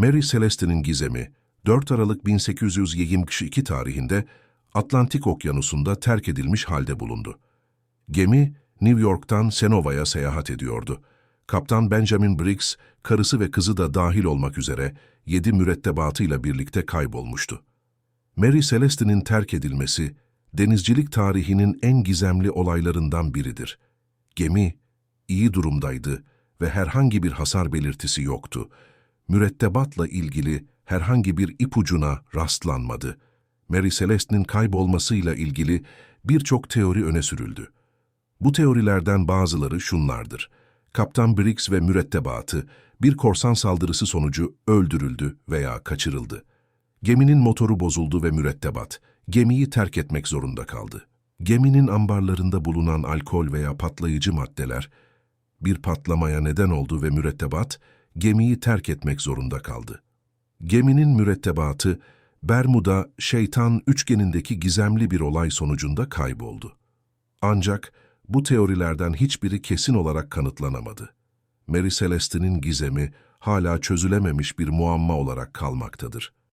Mary Celeste'nin gizemi 4 Aralık 1822 tarihinde Atlantik Okyanusu'nda terk edilmiş halde bulundu. Gemi New York'tan Senova'ya seyahat ediyordu. Kaptan Benjamin Briggs, karısı ve kızı da dahil olmak üzere yedi mürettebatıyla birlikte kaybolmuştu. Mary Celeste'nin terk edilmesi, denizcilik tarihinin en gizemli olaylarından biridir. Gemi iyi durumdaydı ve herhangi bir hasar belirtisi yoktu. Mürettebatla ilgili herhangi bir ipucuna rastlanmadı. Mary Celeste'nin kaybolmasıyla ilgili birçok teori öne sürüldü. Bu teorilerden bazıları şunlardır. Kaptan Briggs ve mürettebatı bir korsan saldırısı sonucu öldürüldü veya kaçırıldı. Geminin motoru bozuldu ve mürettebat gemiyi terk etmek zorunda kaldı. Geminin ambarlarında bulunan alkol veya patlayıcı maddeler bir patlamaya neden oldu ve mürettebat gemiyi terk etmek zorunda kaldı. Geminin mürettebatı Bermuda şeytan üçgenindeki gizemli bir olay sonucunda kayboldu. Ancak bu teorilerden hiçbiri kesin olarak kanıtlanamadı. Mary Celeste'nin gizemi hala çözülememiş bir muamma olarak kalmaktadır.